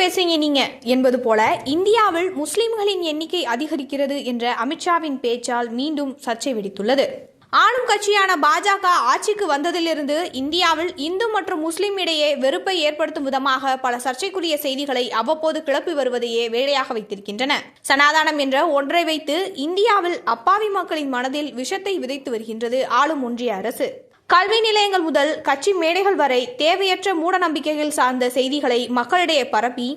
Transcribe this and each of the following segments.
பேசுறீங்க நீங்க என்பது போல இந்தியாவில் முஸ்லிம்களின் எண்ணிக்கை அதிகரிக்கிறது என்ற அமித்ஷாவின் பேச்சால் மீண்டும் சர்ச்சை வெடித்துள்ளது. ஆளும் கட்சியான பாஜக ஆட்சிக்கு வந்ததிலிருந்து இந்தியாவில் இந்து மற்றும் முஸ்லிம் இடையே வெறுப்பை ஏற்படுத்தும் விதமாக பல சர்ச்சைக்குரிய செய்திகளை அவ்வப்போது கிளப்பி வருவதையே வேலையாக வைத்திருக்கின்றன. சனாதானம் என்ற ஒன்றை வைத்து இந்தியாவில் அப்பாவி மக்களின் மனதில் விஷத்தை விதைத்து வருகின்றது ஆளும் ஒன்றிய அரசு. கல்வி நிலையங்கள் முதல் கட்சி மேடைகள் வரை தேவையற்ற மூட நம்பிக்கைகள் சார்ந்த செய்திகளை மக்களிடையே பரப்பி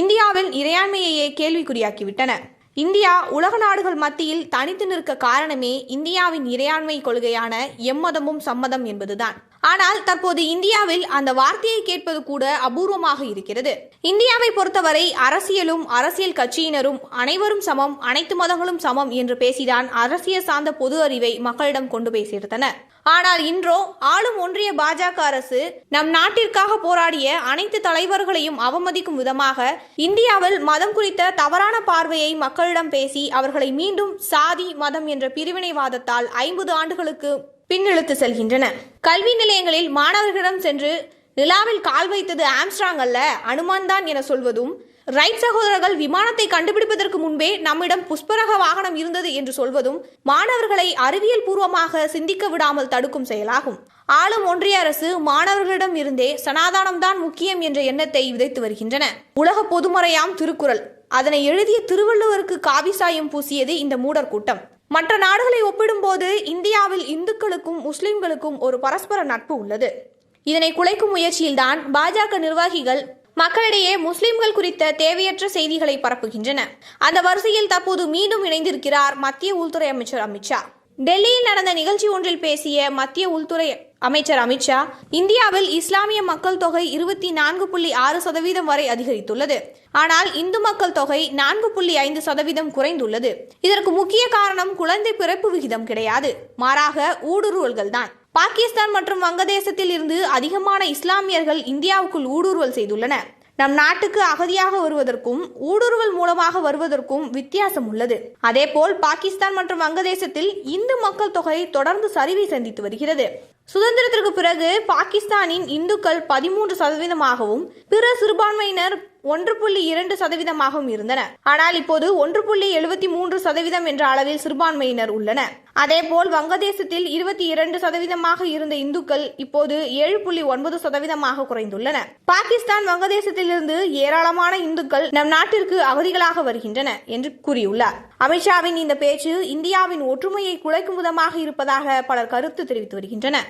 இந்தியாவில் இறையாண்மையையே கேள்விக்குறியாக்கிவிட்டன. இந்தியா உலக நாடுகள் மத்தியில் தனித்து நிற்க காரணமே இந்தியாவின் இறையாண்மை கொள்கையான எம்மதமும் சம்மதம் என்பதுதான். ஆனால் தற்போது இந்தியாவில் அந்த வார்த்தையை கேட்பது கூட அபூர்வமாக இருக்கிறது. இந்தியாவை பொறுத்தவரை அரசியலும் அரசியல் கட்சியினரும் அனைவரும் சமம் அனைத்து மதங்களும் சமம் என்று பேசிதான் அரசியல் சார்ந்த பொது அறிவை மக்களிடம் கொண்டு போய் சேர்த்தனர். ஆனால் இன்றோ ஆளும் ஒன்றிய பாஜக அரசு நம் நாட்டிற்காக போராடிய அனைத்து தலைவர்களையும் அவமதிக்கும் விதமாக இந்தியாவில் மதம் குறித்த தவறான பார்வையை மக்களிடம் பேசி அவர்களை மீண்டும் சாதி மதம் என்ற பிரிவினைவாதத்தால் ஐம்பது ஆண்டுகளுக்கு பின்னிழுத்து செல்கின்றன. கல்வி நிலையங்களில் மாணவர்களிடம் சென்று நிலாவில் கால் வைத்தது ஆம்ஸ்ட்ராங் அல்ல அனுமான் தான் என சொல்வதும் ரைட் சகோதரர்கள் விமானத்தை கண்டுபிடிப்பதற்கு முன்பே நம்மிடம் புஷ்பரக வாகனம் இருந்தது என்று சொல்வதும் மாணவர்களை அறிவியல் பூர்வமாக சிந்திக்க விடாமல் தடுக்கும் செயலாகும். ஆளும் ஒன்றிய அரசு மாணவர்களிடம் இருந்தே சனாதானம் தான் முக்கியம் என்ற எண்ணத்தை விதைத்து வருகின்றன. உலக பொதுமறையாம் திருக்குறள். அதனை எழுதிய திருவள்ளுவருக்கு காவி சாயம் பூசியது இந்த மூடர் கூட்டம். மற்ற நாடுகளை ஒப்பிடும்போது இந்தியாவில் இந்துக்களுக்கும் முஸ்லிம்களுக்கும் ஒரு பரஸ்பர நட்பு உள்ளது. இதனை குலைக்கும் முயற்சியில்தான் பாஜக நிர்வாகிகள் மக்களிடையே முஸ்லிம்கள் குறித்த தேவையற்ற செய்திகளை பரப்புகின்றன. அந்த வரிசையில் தற்போது மீண்டும் இணைந்திருக்கிறார் மத்திய உள்துறை அமைச்சர் அமித்ஷா. டெல்லியில் நடந்த நிகழ்ச்சி ஒன்றில் பேசிய மத்திய உள்துறை அமைச்சர் அமித்ஷா இந்தியாவில் இஸ்லாமிய மக்கள் தொகை இருபத்தி நான்கு புள்ளி ஆறு சதவீதம் வரை அதிகரித்துள்ளது. ஆனால் இந்து மக்கள் தொகை நான்கு புள்ளி ஐந்து சதவீதம் குறைந்துள்ளது. இதற்கு முக்கிய காரணம் குழந்தை பிறப்பு விகிதம் கிடையாது. மாறாக ஊடுருவல்கள் தான். பாகிஸ்தான் மற்றும் வங்கதேசத்தில் இருந்து அதிகமான இஸ்லாமியர்கள் இந்தியாவுக்குள் ஊடுருவல் செய்துள்ளனர். நம் நாட்டுக்கு அகதியாக வருவதற்கும் ஊடுருவல் மூலமாக வருவதற்கும் வித்தியாசம் உள்ளது. அதேபோல் பாகிஸ்தான் மற்றும் வங்கதேசத்தில் இந்து மக்கள் தொகை தொடர்ந்து சரிவை சந்தித்து வருகிறது. சுதந்திரத்திற்கு பிறகு பாகிஸ்தானின் இந்துக்கள் பதிமூன்று சதவீதமாகவும் பிற சிறுபான்மையினர் ஒன்று புள்ளி இரண்டு சதவீதமாகவும் இருந்தனர் ஆனால் இப்போது ஒன்று புள்ளி எழுபத்தி மூன்று சதவீதம் என்ற அளவில் சிறுபான்மையினர் உள்ளனர் அதேபோல் வங்கதேசத்தில் இருபத்தி இரண்டு சதவீதமாக இருந்த இந்துக்கள் இப்போது ஏழு புள்ளி ஒன்பது சதவீதமாக குறைந்துள்ளன. பாகிஸ்தான் வங்கதேசத்திலிருந்து ஏராளமான இந்துக்கள் நம் நாட்டிற்கு அகதிகளாக வருகின்றன என்று கூறியுள்ளார். அமித்ஷாவின் இந்த பேச்சு இந்தியாவின் ஒற்றுமையை குலைக்கும் விதமாக இருப்பதாக பலர் கருத்து தெரிவித்து வருகின்றனர்.